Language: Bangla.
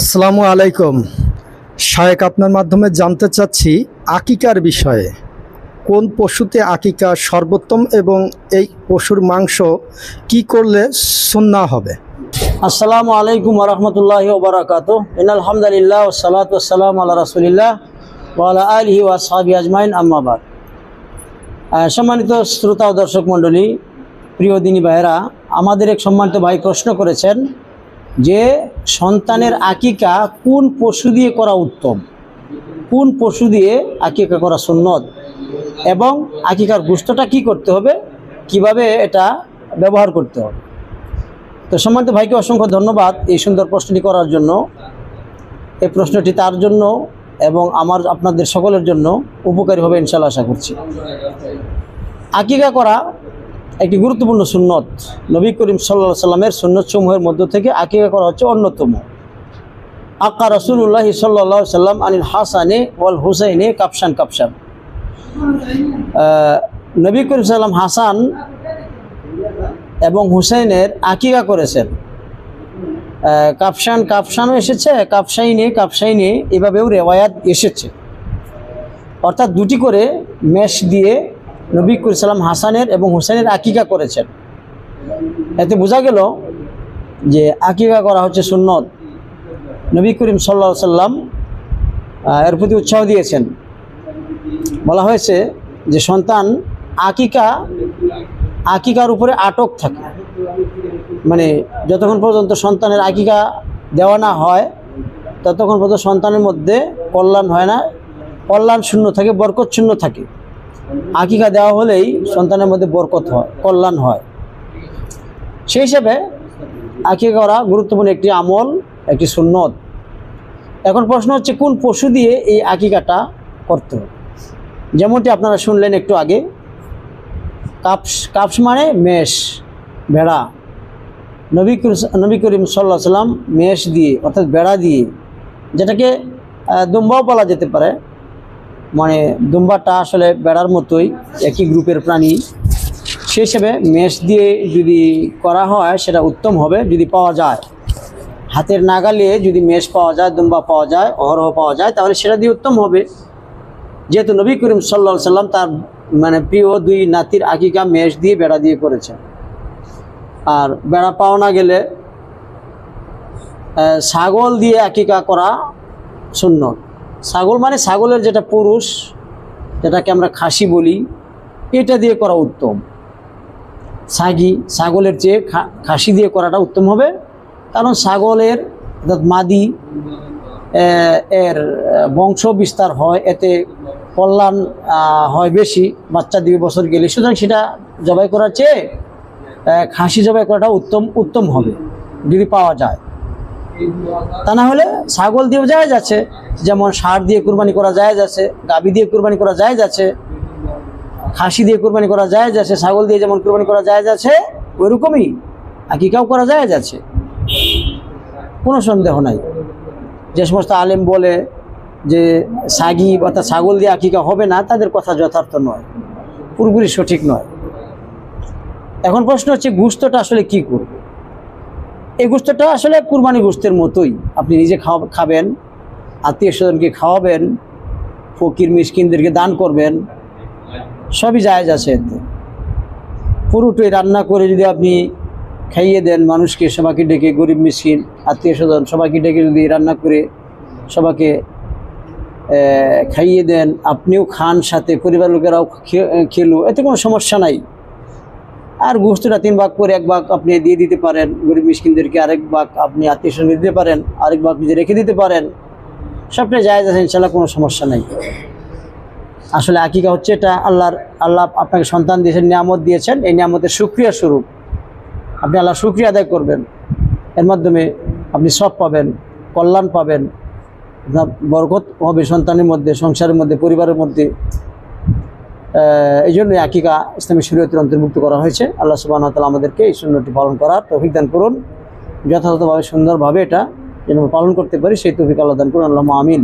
আসসালামু আলাইকুম। শায়েক আপনার মাধ্যমে জানতে চাচ্ছি আকিকার বিষয়ে। কোন পশুতে আকিকা সর্বোত্তম এবং এই পশুর মাংস কি করলে সুন্না হবে? আসসালামু আলাইকুম রহমতুল্লাহ ওবরাকাত আলহামদুলিল্লাহ সালাত সালাম আল্লাহ রাসুলিল্লাহ ওয়ালা আলহি ওয়াসাবি আজমাইন আম্মাবাদ সম্মানিত শ্রোতা ও দর্শক মণ্ডলী, প্রিয় দিনী ভাইয়েরা, আমাদের এক সম্মানিত ভাই প্রশ্ন করেছেন যে সন্তানের আকিকা কোন পশু দিয়ে করা উত্তম? কোন পশু দিয়ে আকিকা করা সুন্নত? এবং আকিকার গুস্তটা কি করতে হবে? কীভাবে এটা ব্যবহার করতে হবে? তো সম্মানিত ভাইকে অসংখ্য ধন্যবাদ এই সুন্দর প্রশ্নটি করার জন্য। এই প্রশ্নটি তার জন্য এবং আমার, আপনাদের সকলের জন্য উপকারী হবে ইনশাল্লাহ আশা করছি। আকিকা করা একটি গুরুত্বপূর্ণ সুন্নত নবী করিম সাল্লা সাল্লামের সুন্নত সমূহের মধ্য থেকে আকিকা করা হচ্ছে অন্যতম। আক্কা রসুল্লাহ সাল্লাহ সাল্লাম আনিল হাসানে ওয়াল হুসাইনে কাপসান কাপসান নবী করিম সাল্লাম হাসান এবং হুসাইনের আকিকা করেছেন। কাপসান কাপসানও এসেছে কাপসাইনে কাপসাইনে এভাবেও রেওয়ায়াত এসেছে। অর্থাৎ দুটি করে মেষ দিয়ে নবী সাল্লাম হাসানের এবং হুসেনের আকিকা করেছেন। এতে বোঝা গেল যে আকিকা করা হচ্ছে সুন্নত। নবী করিম সাল্লা সাল্লাম এর প্রতি উৎসাহ দিয়েছেন। বলা হয়েছে যে সন্তান আকিকা, আকিকার উপরে আটক থাকে। মানে যতক্ষণ পর্যন্ত সন্তানের আকিকা দেওয়া না হয়, ততক্ষণ পর্যন্ত সন্তানের মধ্যে কল্যাণ হয় না। কল্যাণ শূন্য থাকে, বরকত শূন্য থাকে। আকিকা দেওয়া হলেই সন্তানের মধ্যে বরকত হয়, কল্যাণ হয়। সেই হিসাবে আকিকা করা গুরুত্বপূর্ণ একটি আমল, একটি সুন্নত। এখন প্রশ্ন হচ্ছে, কোন পশু দিয়ে এই আকিকাটা করত? যেমনটি আপনারা শুনলেন একটু আগে, কাপস কাপস মানে মেষ, ভেড়া। নবী নবী করিম সাল্লাহ সাল্লাম মেষ দিয়ে, অর্থাৎ বেড়া দিয়ে, যেটাকে দুম্বাও বলা যেতে পারে মানে দুম্বাটা আসলে বেড়ার মতোই একই গ্রুপের প্রাণী। সেই হিসেবে মেষ দিয়ে যদি করা হয়, সেটা উত্তম হবে যদি পাওয়া যায়। হাতের নাগালে যদি মেষ পাওয়া যায়, দুম্বা পাওয়া যায়, অহরহ পাওয়া যায়, তাহলে সেটা দিয়ে উত্তম হবে। যেহেতু নবী করিম সাল্লা সাল্লাম তার মানে প্রিয় দুই নাতির আকিকা মেষ দিয়ে বেড়া দিয়ে করেছেন আর বেড়া পাওয়া না গেলে ছাগল দিয়ে আকিকা করা শূন্য ছাগল মানে ছাগলের যেটা পুরুষ, যেটাকে আমরা খাসি বলি, এটা দিয়ে করা উত্তম। ছাগি, ছাগলের চেয়ে খাসি দিয়ে করাটা উত্তম হবে। কারণ ছাগলের অর্থাৎ মাদি এর বংশ বিস্তার হয়, এতে কল্যাণ হয় বেশি, বাচ্চা দুই বছর গেলে। সুতরাং সেটা জবাই করার চেয়ে খাসি জবাই করাটা উত্তম উত্তম হবে, যদি পাওয়া যায়। তা না হলে ছাগল দিয়েও যায় যাচ্ছে যেমন ষাঁড় দিয়ে কুরবানি করা যায় যাচ্ছে গাবি দিয়ে কুরবানি করা যায় যাচ্ছে খাসি দিয়ে কুরবানি করা যায় যাচ্ছে ছাগল দিয়ে যেমন কুরবানি করা যায় যাচ্ছে ওইরকমই আকিকাও করা যায় যাচ্ছে কোনো সন্দেহ নাই। যে সমস্ত আলেম বলে যে সাগি অর্থাৎ ছাগল দিয়ে আকিকা হবে না, তাদের কথা যথার্থ নয়। পুরোপুরি সঠিক নয়। এখন প্রশ্ন হচ্ছে, গুস্তটা আসলে কি করবে? এই গুস্তটা আসলে কুরবানি গোস্তের মতোই। আপনি নিজে খাওয়া খাবেন আত্মীয় স্বজনকে খাওয়াবেন, ফকির, মিসকিনদেরকে দান করবেন, সবই জায়জ আছে এতে। পুরোটাই রান্না করে যদি আপনি খাইয়ে দেন, মানুষকে, সবাইকে ডেকে, গরিব, মিসকিন আত্মীয় স্বজন সবাইকে ডেকে যদি রান্না করে সবাইকে খাইয়ে দেন, আপনিও খান সাথে, পরিবার লোকেরাও খেলো, এতে কোনো সমস্যা নাই। আর গোস্তটা তিন ভাগ করে এক ভাগ আপনি দিয়ে দিতে পারেন। গরিব মিসকিনদেরকে আরেক ভাগ আপনি আত্মীয় দিতে পারেন, আরেক ভাগ নিজে রেখে দিতে পারেন। সবটাই জায়েজ আছে ইনশাল্লাহ কোনো সমস্যা নাই। আসলে আকিকা হচ্ছে এটা, আল্লাহর, আল্লাহ আপনাকে সন্তান দিয়েছেন, নিয়ামত দিয়েছেন, এই নিয়ামতের সুক্রিয়া স্বরূপ। আপনি আল্লাহ সুক্রিয়া আদায় করবেন। এর মাধ্যমে আপনি সব পাবেন, কল্যাণ পাবেন। আপনার বরকত হবে সন্তানের মধ্যে, সংসারের মধ্যে, পরিবারের মধ্যে। এই জন্যই আকিকা ইসলামী শরীয়তের অন্তর্ভুক্ত করা হয়েছে। আল্লাহ সুবাহ তালা আমাদেরকে এই শূন্যটি পালন করার তৌফিক দান করুন। যথাযথভাবে সুন্দরভাবে এটা যেন পালন করতে পারি, সেই তৌফিক আল্লাহ দান করুন। আল্লাহ আমিন।